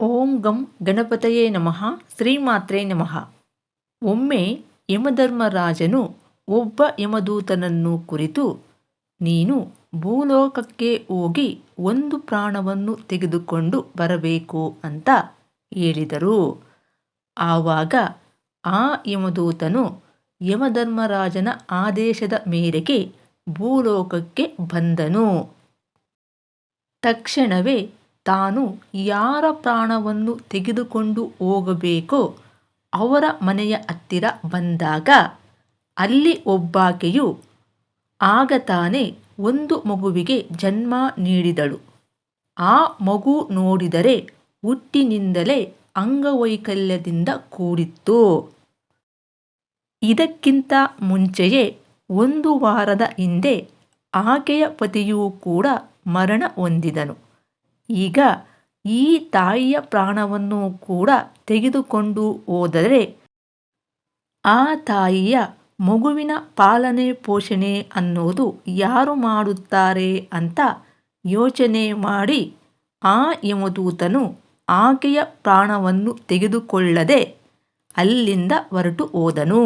ಓಂ ಗಂ ಗಣಪತಯೇ ನಮಃ, ಶ್ರೀಮಾತ್ರೇ ನಮಃ. ಒಮ್ಮೆ ಯಮಧರ್ಮರಾಜನು ಒಬ್ಬ ಯಮದೂತನನ್ನು ಕುರಿತು, ನೀನು ಭೂಲೋಕಕ್ಕೆ ಹೋಗಿ ಒಂದು ಪ್ರಾಣವನ್ನು ತೆಗೆದುಕೊಂಡು ಬರಬೇಕು ಅಂತ ಹೇಳಿದರು. ಆವಾಗ ಆ ಯಮದೂತನು ಯಮಧರ್ಮರಾಜನ ಆದೇಶದ ಮೇರೆಗೆ ಭೂಲೋಕಕ್ಕೆ ಬಂದನು. ತಕ್ಷಣವೇ ತಾನು ಯಾರ ಪ್ರಾಣವನ್ನು ತೆಗೆದುಕೊಂಡು ಹೋಗಬೇಕೋ ಅವರ ಮನೆಯ ಹತ್ತಿರ ಬಂದಾಗ ಅಲ್ಲಿ ಒಬ್ಬಾಕೆಯು ಆಗ ತಾನೇ ಒಂದು ಮಗುವಿಗೆ ಜನ್ಮ ನೀಡಿದಳು. ಆ ಮಗು ನೋಡಿದರೆ ಹುಟ್ಟಿನಿಂದಲೇ ಅಂಗವೈಕಲ್ಯದಿಂದ ಕೂಡಿತ್ತು. ಇದಕ್ಕಿಂತ ಮುಂಚೆಯೇ ಒಂದು ವಾರದ ಹಿಂದೆ ಆಕೆಯ ಪತಿಯೂ ಕೂಡ ಮರಣ ಹೊಂದಿದನು. ಈಗ ಈ ತಾಯಿಯ ಪ್ರಾಣವನ್ನು ಕೂಡ ತೆಗೆದುಕೊಂಡು ಹೋದರೆ ಆ ತಾಯಿಯ ಮಗುವಿನ ಪಾಲನೆ ಪೋಷಣೆ ಅನ್ನೋದು ಯಾರು ಮಾಡುತ್ತಾರೆ ಅಂತ ಯೋಚನೆ ಮಾಡಿ ಆ ಯಮದೂತನು ಆಕೆಯ ಪ್ರಾಣವನ್ನು ತೆಗೆದುಕೊಳ್ಳದೆ ಅಲ್ಲಿಂದ ಹೊರಟು ಹೋದನು.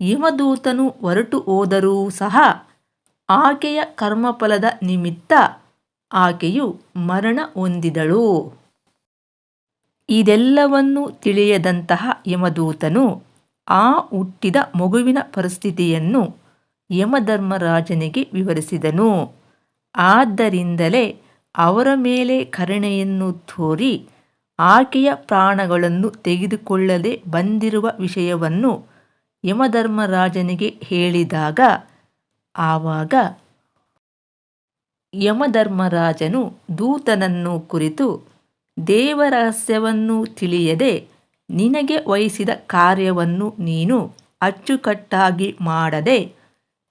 ಯಮದೂತನು ಹೊರಟು ಹೋದರೂ ಸಹ ಆಕೆಯ ಕರ್ಮಫಲದ ನಿಮಿತ್ತ ಆಕೆಯು ಮರಣ ಹೊಂದಿದಳು. ಇದೆಲ್ಲವನ್ನು ತಿಳಿಯದಂತಹ ಯಮದೂತನು ಆ ಹುಟ್ಟಿದ ಮಗುವಿನ ಪರಿಸ್ಥಿತಿಯನ್ನು ಯಮಧರ್ಮರಾಜನಿಗೆ ವಿವರಿಸಿದನು. ಆದ್ದರಿಂದಲೇ ಅವರ ಮೇಲೆ ಕರುಣೆಯನ್ನು ತೋರಿ ಆಕೆಯ ಪ್ರಾಣಗಳನ್ನು ತೆಗೆದುಕೊಳ್ಳದೆ ಬಂದಿರುವ ವಿಷಯವನ್ನು ಯಮಧರ್ಮರಾಜನಿಗೆ ಹೇಳಿದಾಗ ಆವಾಗ ಯಮಧರ್ಮರಾಜನು ದೂತನನ್ನು ಕುರಿತು ದೇವರಹಸ್ಯವನ್ನು ತಿಳಿಯದೆ ನಿನಗೆ ವಹಿಸಿದ ಕಾರ್ಯವನ್ನು ನೀನು ಅಚ್ಚುಕಟ್ಟಾಗಿ ಮಾಡದೆ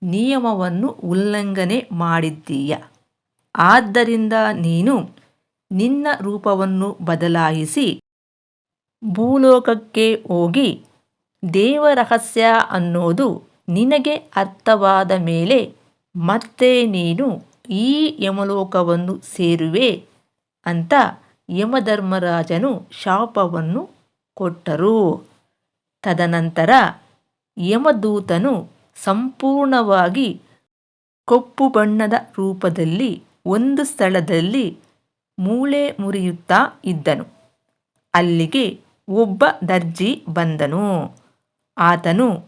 ನಿಯಮವನ್ನು ಉಲ್ಲಂಘನೆ ಮಾಡಿದ್ದೀಯ. ಆದ್ದರಿಂದ ನೀನು ನಿನ್ನ ರೂಪವನ್ನು ಬದಲಾಯಿಸಿ ಭೂಲೋಕಕ್ಕೆ ಹೋಗಿ ದೇವರಹಸ್ಯ ಅನ್ನೋದು ನಿನಗೆ ಅರ್ಥವಾದ ಮೇಲೆ ಮತ್ತೆ ನೀನು ಈ ಯಮಲೋಕವನ್ನು ಸೇರುವೆ ಅಂತ ಯಮಧರ್ಮರಾಜನು ಶಾಪವನ್ನು ಕೊಟ್ಟರು. ತದನಂತರ ಯಮದೂತನು ಸಂಪೂರ್ಣವಾಗಿ ಕಪ್ಪು ಬಣ್ಣದ ರೂಪದಲ್ಲಿ ಒಂದು ಸ್ಥಳದಲ್ಲಿ ಮೂಳೆ ಮುರಿಯುತ್ತಾ ಇದ್ದನು. ಅಲ್ಲಿಗೆ ಒಬ್ಬ ದರ್ಜಿ ಬಂದನು. ಆತನು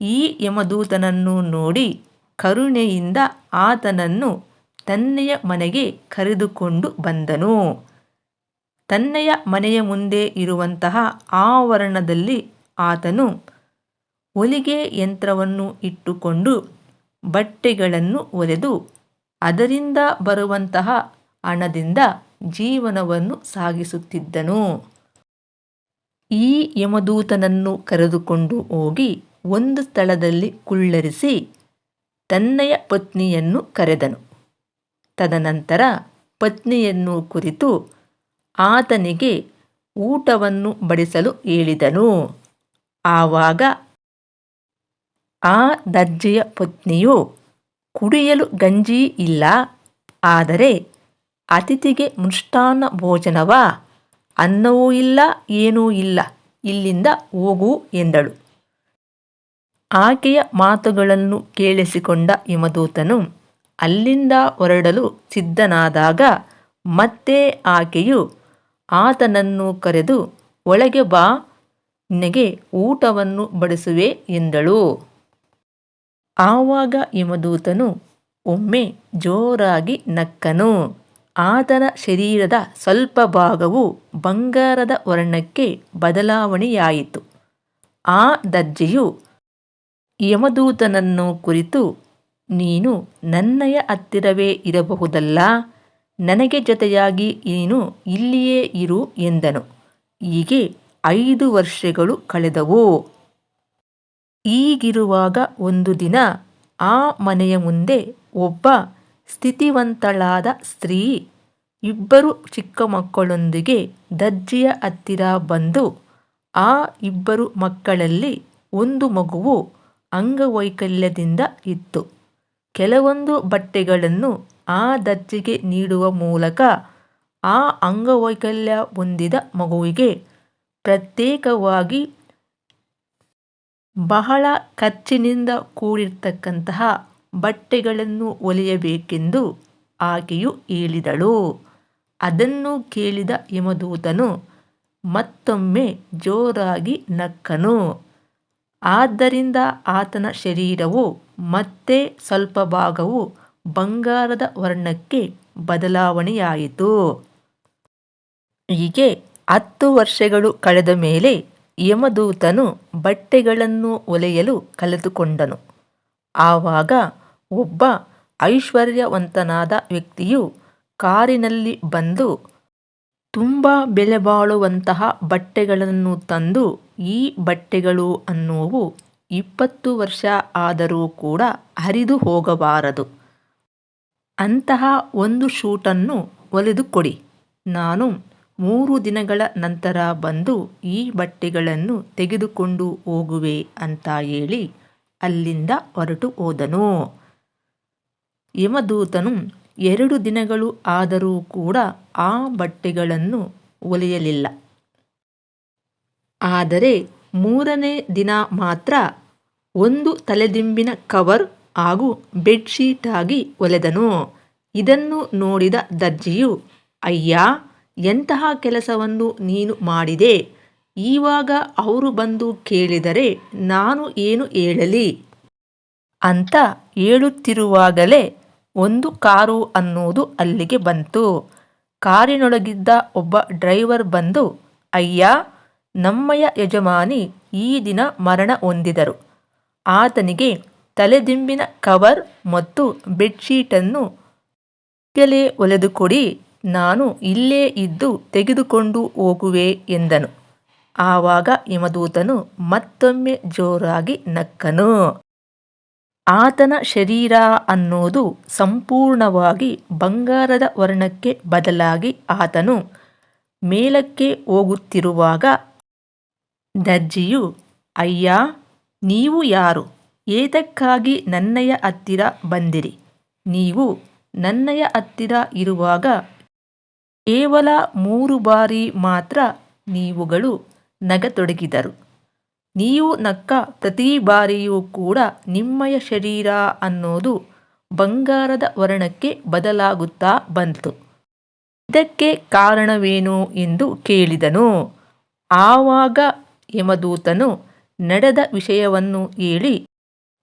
ಈ ಯಮದೂತನನ್ನು ನೋಡಿ ಕರುಣೆಯಿಂದ ಆತನನ್ನು ತನ್ನೆಯ ಮನೆಗೆ ಕರೆದುಕೊಂಡು ಬಂದನು. ತನ್ನೆಯ ಮನೆಯ ಮುಂದೆ ಇರುವಂತಹ ಆವರಣದಲ್ಲಿ ಆತನು ಹೊಲಿಗೆ ಯಂತ್ರವನ್ನು ಇಟ್ಟುಕೊಂಡು ಬಟ್ಟೆಗಳನ್ನು ಒಲೆದು ಅದರಿಂದ ಬರುವಂತಹ ಹಣದಿಂದ ಜೀವನವನ್ನು ಸಾಗಿಸುತ್ತಿದ್ದನು. ಈ ಯಮದೂತನನ್ನು ಕರೆದುಕೊಂಡು ಹೋಗಿ ಒಂದು ಸ್ಥಳದಲ್ಲಿ ಕುಳ್ಳರಿಸಿ ತನ್ನೆಯ ಪತ್ನಿಯನ್ನು ಕರೆದನು. ತದನಂತರ ಪತ್ನಿಯನ್ನು ಕುರಿತು ಆತನಿಗೆ ಊಟವನ್ನು ಬಡಿಸಲು ಹೇಳಿದನು. ಆವಾಗ ಆ ದರ್ಜೆಯ ಪತ್ನಿಯು ಕುಡಿಯಲು ಗಂಜಿ ಇಲ್ಲ, ಆದರೆ ಅತಿಥಿಗೆ ಮೃಷ್ಟಾನ್ನ ಭೋಜನವ? ಅನ್ನವೂ ಇಲ್ಲ, ಏನೂ ಇಲ್ಲ, ಇಲ್ಲಿಂದ ಹೋಗು ಎಂದಳು. ಆಕೆಯ ಮಾತುಗಳನ್ನು ಕೇಳಿಸಿಕೊಂಡ ಯಮದೂತನು ಅಲ್ಲಿಂದ ಹೊರಡಲು ಸಿದ್ಧನಾದಾಗ ಮತ್ತೆ ಆಕೆಯು ಆತನನ್ನು ಕರೆದು, ಒಳಗೆ ಬಾ, ನಿನಗೆ ಊಟವನ್ನು ಬಡಿಸುವೆ ಎಂದಳು. ಆವಾಗ ಯಮದೂತನು ಒಮ್ಮೆ ಜೋರಾಗಿ ನಕ್ಕನು. ಆತನ ಶರೀರದ ಸ್ವಲ್ಪ ಭಾಗವು ಬಂಗಾರದ ವರ್ಣಕ್ಕೆ ಬದಲಾವಣೆಯಾಯಿತು. ಆ ದರ್ಜೆಯು ಯಮದೂತನನ್ನು ಕುರಿತು ನೀನು ನನ್ನಯ ಹತ್ತಿರವೇ ಇರಬಹುದಲ್ಲ? ನನಗೆ ಜೊತೆಯಾಗಿ ನೀನು ಇಲ್ಲಿಯೇ ಇರು ಎಂದನು. ಹೀಗೆ ಐದು ವರ್ಷಗಳು ಕಳೆದವು. ಈಗಿರುವಾಗ ಒಂದು ದಿನ ಆ ಮನೆಯ ಮುಂದೆ ಒಬ್ಬ ಸ್ಥಿತಿವಂತಳಾದ ಸ್ತ್ರೀ, ಇಬ್ಬರು ಚಿಕ್ಕ ಮಕ್ಕಳೊಂದಿಗೆ ದರ್ಜೆಯ ಹತ್ತಿರ ಬಂದು ಆ ಇಬ್ಬರು ಮಕ್ಕಳಲ್ಲಿ ಒಂದು ಮಗುವು ಅಂಗವೈಕಲ್ಯದಿಂದ ಇತ್ತು. ಕೆಲವೊಂದು ಬಟ್ಟೆಗಳನ್ನು ಆ ದರ್ಜೆಗೆ ನೀಡುವ ಮೂಲಕ ಆ ಅಂಗವೈಕಲ್ಯ ಹೊಂದಿದ ಮಗುವಿಗೆ ಪ್ರತ್ಯೇಕವಾಗಿ ಬಹಳ ಖರ್ಚಿನಿಂದ ಕೂಡಿರ್ತಕ್ಕಂತಹ ಬಟ್ಟೆಗಳನ್ನು ಒಲಿಯಬೇಕೆಂದು ಆಕೆಯು ಹೇಳಿದಳು. ಅದನ್ನು ಕೇಳಿದ ಯಮದೂತನು ಮತ್ತೊಮ್ಮೆ ಜೋರಾಗಿ ನಕ್ಕನು. ಆದ್ದರಿಂದ ಆತನ ಶರೀರವು ಮತ್ತೆ ಸ್ವಲ್ಪ ಭಾಗವು ಬಂಗಾರದ ವರ್ಣಕ್ಕೆ ಬದಲಾವಣೆಯಾಯಿತು. ಹೀಗೆ ಹತ್ತು ವರ್ಷಗಳು ಕಳೆದ ಮೇಲೆ ಯಮದೂತನು ಬಟ್ಟೆಗಳನ್ನು ಒಲೆಯಲು ಕಲಿತುಕೊಂಡನು ಆವಾಗ ಒಬ್ಬ ಐಶ್ವರ್ಯವಂತನಾದ ವ್ಯಕ್ತಿಯು ಕಾರಿನಲ್ಲಿ ಬಂದು, ತುಂಬ ಬೆಲೆ ಬಾಳುವಂತಹ ಬಟ್ಟೆಗಳನ್ನು ತಂದು ಈ ಬಟ್ಟೆಗಳು ಅನ್ನುವು ಇಪ್ಪತ್ತು ವರ್ಷ ಆದರೂ ಕೂಡ ಹರಿದು ಹೋಗಬಾರದು. ಅಂತಹ ಒಂದು ಶೂಟನ್ನು ಹೊಲಿದು ಕೊಡಿ. ನಾನು ಮೂರು ದಿನಗಳ ನಂತರ ಬಂದು ಈ ಬಟ್ಟೆಗಳನ್ನು ತೆಗೆದುಕೊಂಡು ಹೋಗುವೆ ಅಂತ ಹೇಳಿ ಅಲ್ಲಿಂದ ಹೊರಟು ಹೋದನು. ಯಮದೂತನು ಎರಡು ದಿನಗಳು ಆದರೂ ಕೂಡ ಆ ಬಟ್ಟೆಗಳನ್ನು ಹೊಲಿಯಲಿಲ್ಲ ಆದರೆ ಮೂರನೇ ದಿನ ಮಾತ್ರ ಒಂದು ತಲೆದಿಂಬಿನ ಕವರ್ ಹಾಗೂ ಬೆಡ್ಶೀಟಾಗಿ ಒಲೆದನು. ಇದನ್ನು ನೋಡಿದ ದರ್ಜಿಯು, ಅಯ್ಯ, ಎಂತಹ ಕೆಲಸವನ್ನು ನೀನು ಮಾಡಿದೆ? ಈವಾಗ ಅವರು ಬಂದು ಕೇಳಿದರೆ ನಾನು ಏನು ಹೇಳಲಿ ಅಂತ ಹೇಳುತ್ತಿರುವಾಗಲೇ ಒಂದು ಕಾರು ಅನ್ನುವುದು ಅಲ್ಲಿಗೆ ಬಂತು. ಕಾರಿನೊಳಗಿದ್ದ ಒಬ್ಬ ಡ್ರೈವರ್ ಬಂದು, ಅಯ್ಯ ನಮ್ಮಯ ಯಜಮಾನಿ ಈ ದಿನ ಮರಣ ಹೊಂದಿದರು. ಆತನಿಗೆ ತಲೆದಿಂಬಿನ ಕವರ್ ಮತ್ತು ಬೆಡ್ಶೀಟನ್ನು ಕೆಲೆ ಒಲೆದುಕೊಡಿ, ನಾನು ಇಲ್ಲೇ ಇದ್ದು ತೆಗೆದುಕೊಂಡು ಹೋಗುವೆ ಎಂದನು. ಆವಾಗ ಯಮದೂತನು ಮತ್ತೊಮ್ಮೆ ಜೋರಾಗಿ ನಕ್ಕನು. ಆತನ ಶರೀರ ಅನ್ನೋದು ಸಂಪೂರ್ಣವಾಗಿ ಬಂಗಾರದ ವರ್ಣಕ್ಕೆ ಬದಲಾಗಿ ಆತನು ಮೇಲಕ್ಕೆ ಹೋಗುತ್ತಿರುವಾಗ ದರ್ಜಿಯು, ಅಯ್ಯ ನೀವು ಯಾರು? ಏತಕ್ಕಾಗಿ ನನ್ನಯ ಹತ್ತಿರ ಬಂದಿರಿ? ನೀವು ನನ್ನಯ ಹತ್ತಿರ ಇರುವಾಗ ಕೇವಲ ಮೂರು ಬಾರಿ ಮಾತ್ರ ನೀವುಗಳು ನಗತೊಡಗಿದರು. ನೀವು ನಕ್ಕ ಪ್ರತಿ ಬಾರಿಯೂ ಕೂಡ ನಿಮ್ಮಯ ಶರೀರ ಅನ್ನೋದು ಬಂಗಾರದ ವರ್ಣಕ್ಕೆ ಬದಲಾಗುತ್ತಾ ಬಂತು. ಇದಕ್ಕೆ ಕಾರಣವೇನು ಎಂದು ಕೇಳಿದನು. ಆವಾಗ ಯಮದೂತನು ನಡೆದ ವಿಷಯವನ್ನು ಹೇಳಿ,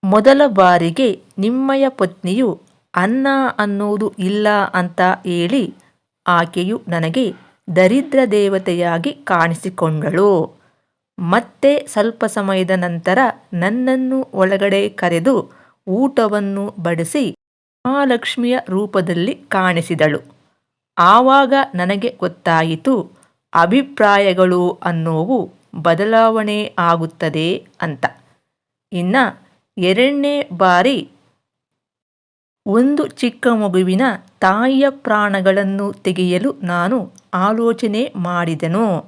ಮೊದಲ ಬಾರಿಗೆ ನಿಮ್ಮಯ ಪತ್ನಿಯು ಅನ್ನ ಅನ್ನೋದು ಇಲ್ಲ ಅಂತ ಹೇಳಿ ಆಕೆಯು ನನಗೆ ದರಿದ್ರ ದೇವತೆಯಾಗಿ ಕಾಣಿಸಿಕೊಂಡಳು. ಮತ್ತೆ ಸ್ವಲ್ಪ ಸಮಯದ ನಂತರ ನನ್ನನ್ನು ಒಳಗಡೆ ಕರೆದು ಊಟವನ್ನು ಬಡಿಸಿ ಮಹಾಲಕ್ಷ್ಮಿಯ ರೂಪದಲ್ಲಿ ಕಾಣಿಸಿದಳು. ಆವಾಗ ನನಗೆ ಗೊತ್ತಾಯಿತು, ಅಭಿಪ್ರಾಯಗಳು ಅನ್ನೋವು ಬದಲಾವಣೆ ಆಗುತ್ತದೆ ಅಂತ. ಇನ್ನು ಎರಡನೇ ಬಾರಿ ಒಂದು ಚಿಕ್ಕ ಮಗುವಿನ ತಾಯಿಯ ಪ್ರಾಣಗಳನ್ನು ತೆಗೆಯಲು ನಾನು ಆಲೋಚನೆ ಮಾಡಿದೆನು.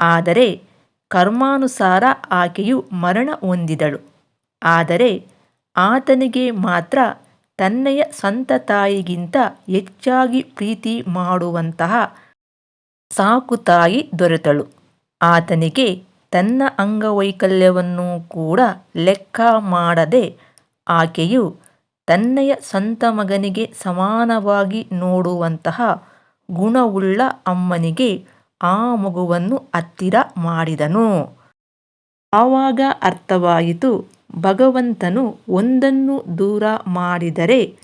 ಆದರೆ ಕರ್ಮಾನುಸಾರ ಆಕೆಯು ಮರಣ ಹೊಂದಿದಳು. ಆದರೆ ಆತನಿಗೆ ಮಾತ್ರ ತನ್ನೆಯ ಸ್ವಂತ ತಾಯಿಗಿಂತ ಹೆಚ್ಚಾಗಿ ಪ್ರೀತಿ ಮಾಡುವಂತಹ ಸಾಕು ತಾಯಿ ದೊರೆತಳು. ಆತನಿಗೆ ತನ್ನ ಅಂಗವೈಕಲ್ಯವನ್ನು ಕೂಡ ಲೆಕ್ಕ ಮಾಡದೆ ಆಕೆಯು ತನ್ನೆಯ ಸ್ವಂತ ಮಗನಿಗೆ ಸಮಾನವಾಗಿ ನೋಡುವಂತಹ ಗುಣವುಳ್ಳ ಅಮ್ಮನಿಗೆ ಆ ಮಗುವನ್ನು ಹತ್ತಿರ ಮಾಡಿದನು. ಆವಾಗ ಅರ್ಥವಾಯಿತು, ಭಗವಂತನು ಒಂದನ್ನು ದೂರ ಮಾಡಿದರೆ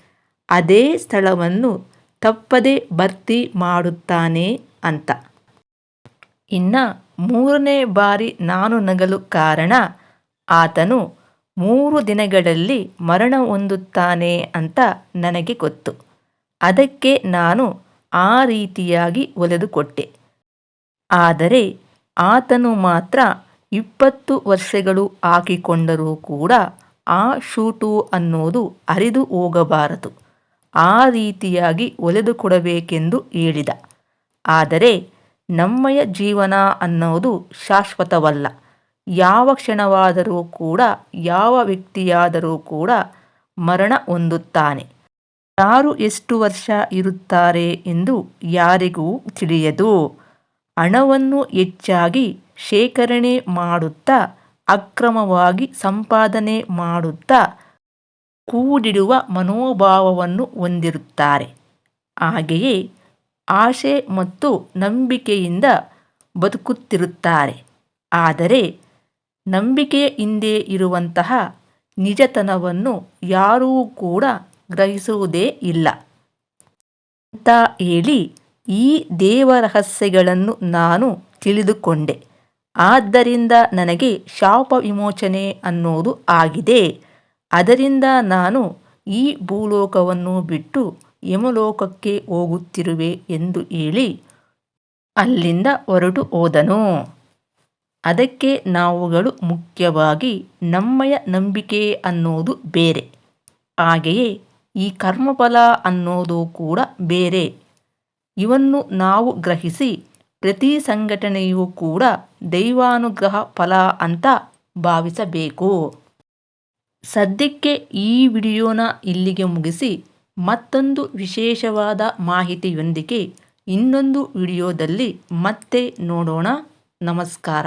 ಅದೇ ಸ್ಥಳವನ್ನು ತಪ್ಪದೆ ಭರ್ತಿ ಮಾಡುತ್ತಾನೆ ಅಂತ. ಇನ್ನು ಮೂರನೇ ಬಾರಿ ನಾನು ನಗಲು ಕಾರಣ, ಆತನು ಮೂರು ದಿನಗಳಲ್ಲಿ ಮರಣ ಹೊಂದುತ್ತಾನೆ ಅಂತ ನನಗೆ ಗೊತ್ತು. ಅದಕ್ಕೆ ನಾನು ಆ ರೀತಿಯಾಗಿ ಒಲೆದುಕೊಟ್ಟೆ. ಆದರೆ ಆತನು ಮಾತ್ರ ಇಪ್ಪತ್ತು ವರ್ಷಗಳು ಹಾಕಿಕೊಂಡರೂ ಕೂಡ ಆ ಶೂಟು ಅನ್ನೋದು ಅರಿದು ಹೋಗಬಾರದು. ಆ ರೀತಿಯಾಗಿ ಒಲೆದುಕೊಡಬೇಕೆಂದು ಹೇಳಿದ. ಆದರೆ ನಮ್ಮಯ ಜೀವನ ಅನ್ನೋದು ಶಾಶ್ವತವಲ್ಲ. ಯಾವ ಕ್ಷಣವಾದರೂ ಕೂಡ, ಯಾವ ವ್ಯಕ್ತಿಯಾದರೂ ಕೂಡ ಮರಣ ಹೊಂದುತ್ತಾನೆ. ಯಾರು ಎಷ್ಟು ವರ್ಷ ಇರುತ್ತಾರೆ ಎಂದು ಯಾರಿಗೂ ತಿಳಿಯದು. ಹಣವನ್ನು ಹೆಚ್ಚಾಗಿ ಶೇಖರಣೆ ಮಾಡುತ್ತಾ, ಅಕ್ರಮವಾಗಿ ಸಂಪಾದನೆ ಮಾಡುತ್ತಾ ಕೂಡಿಡುವ ಮನೋಭಾವವನ್ನು ಹೊಂದಿರುತ್ತಾರೆ. ಹಾಗೆಯೇ ಆಸೆ ಮತ್ತು ನಂಬಿಕೆಯಿಂದ ಬದುಕುತ್ತಿರುತ್ತಾರೆ. ಆದರೆ ನಂಬಿಕೆಯ ಹಿಂದೆ ಇರುವಂತಹ ನಿಜತನವನ್ನು ಯಾರೂ ಕೂಡ ಗ್ರಹಿಸುವುದೇ ಇಲ್ಲ. ಅಂತ ಹೇಳಿ ಈ ದೇವರಹಸ್ಯಗಳನ್ನು ನಾನು ತಿಳಿದುಕೊಂಡೆ. ಆದ್ದರಿಂದ ನನಗೆ ಶಾಪ ವಿಮೋಚನೆ ಅನ್ನೋದು ಆಗಿದೆ. ಅದರಿಂದ ನಾನು ಈ ಭೂಲೋಕವನ್ನು ಬಿಟ್ಟು ಯಮಲೋಕಕ್ಕೆ ಹೋಗುತ್ತಿರುವೆ ಎಂದು ಹೇಳಿ ಅಲ್ಲಿಂದ ಹೊರಟು ಹೋದನು. ಅದಕ್ಕೆ ನಾವುಗಳು ಮುಖ್ಯವಾಗಿ ನಮ್ಮಯ ನಂಬಿಕೆ ಅನ್ನೋದು ಬೇರೆ. ಹಾಗೆಯೇ ಈ ಕರ್ಮಫಲ ಅನ್ನೋದು ಕೂಡ ಬೇರೆ. ಇವನ್ನು ನಾವು ಗ್ರಹಿಸಿ ಪ್ರತಿ ಸಂಘಟನೆಯೂ ಕೂಡ ದೈವಾನುಗ್ರಹ ಫಲ ಅಂತ ಭಾವಿಸಬೇಕು. ಸದ್ಯಕ್ಕೆ ಈ ವಿಡಿಯೋನ ಇಲ್ಲಿಗೆ ಮುಗಿಸಿ. ಮತ್ತೊಂದು ವಿಶೇಷವಾದ ಮಾಹಿತಿಯೊಂದಿಗೆ ಇನ್ನೊಂದು ವಿಡಿಯೋದಲ್ಲಿ ಮತ್ತೆ ನೋಡೋಣ. ನಮಸ್ಕಾರ.